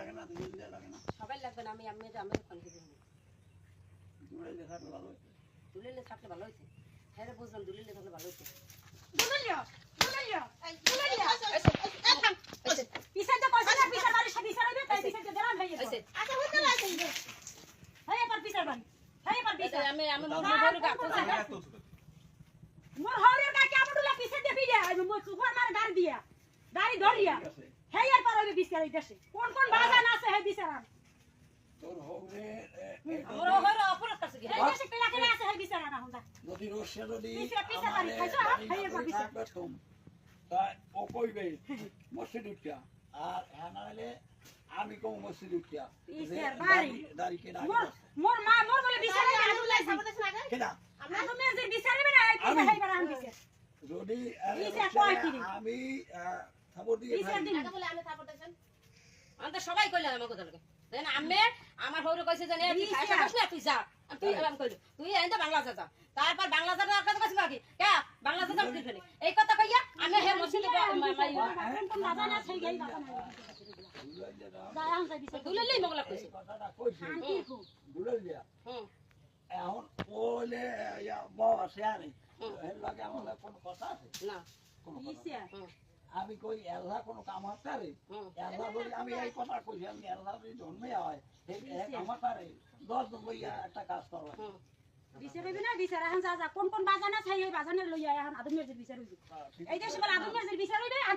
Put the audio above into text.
লাগে না দুজন দিয়ে লাগে না। সবাই লাগবে না আমি আমি আমাদের ফোন করে দুজন দিয়ে থাকলে ভালো হতো দুলিলে থাকলে ভালো হয়েছে। হ্যাঁ বুঝলাম দুলিলে থাকলে ভালো হয়েছে। পিছাইতে কইছে না পিছার বাড়ি সে পিছার হইবে তাই পিছাইতে দেরাম হইয়ে হয়েছে হই এবার পিছার বাড়ি হই এবার পিছার আমি আমি মোবাইল গা কোথায় মোর হরের গাকে আমডুলা পিছে দিয়ে বিয়া আমি মোর সুপার মার গাড়ি দিয়া। গাড়ি ধরিয়া ঠিক আছে হেই আর পার হইবে বিচার এই দেশে কোন কোন বাজান আছে হে বিচার তোর হোক রে আমার অপরাধ কাছে কি? দেশে কেলা কেলা আছে হে বিচার না হুন্দা যদি রসে যদি পিছে পিছে বাড়ি খাইছো হেই এবার বিচার তা। ও কইবে মসজিদ উঠিয়া। আর হ্যাঁ না আমি কম মসজিদ উঠিয়া। পিছের বাড়ি। দাড়ি কে দাড়ি মোর মোর মা মোর বলে বিচার কেনা যে। বিচার না এই বিচার যদি? আমি খবর দিয়ে বিচার দিন। আমি তো সবাই কইলাম আমার কথা লাগে। আমি আমার হৌরে কইছে যে নে তুই। বস না তুই যা। তুই এরকম কইলি তুই এনে বাংলা যা তারপর বাংলা যা আর কথা কইছিস কি কে? বাংলা যা কি ফেলে এই কথা কইয়া আমি হে মসজিদে মাই মগলা কইছে। শান্তি কো হুম এখন ওলে আছে আরে। এর লাগে আমার কোনো কথা আছে? না। কোনো কথা আমি কই এল্লা কোনো কাম আছে আরে? হুম। এল্লা বলি আমি এই কথা কইছি আমি এল্লা যদি জন্মে হয় আমার তারে দশ দিন একটা কাজ করবা। হুম। বিচার হইবে না? বিচার। এখন যা যা কোন কোন বাজানা চাই এই বাজানে লইয়া এখন আদমের যে বিচার হইবে। ঠিক এই দেশে বলে আদমের যে বিচার হইবে আর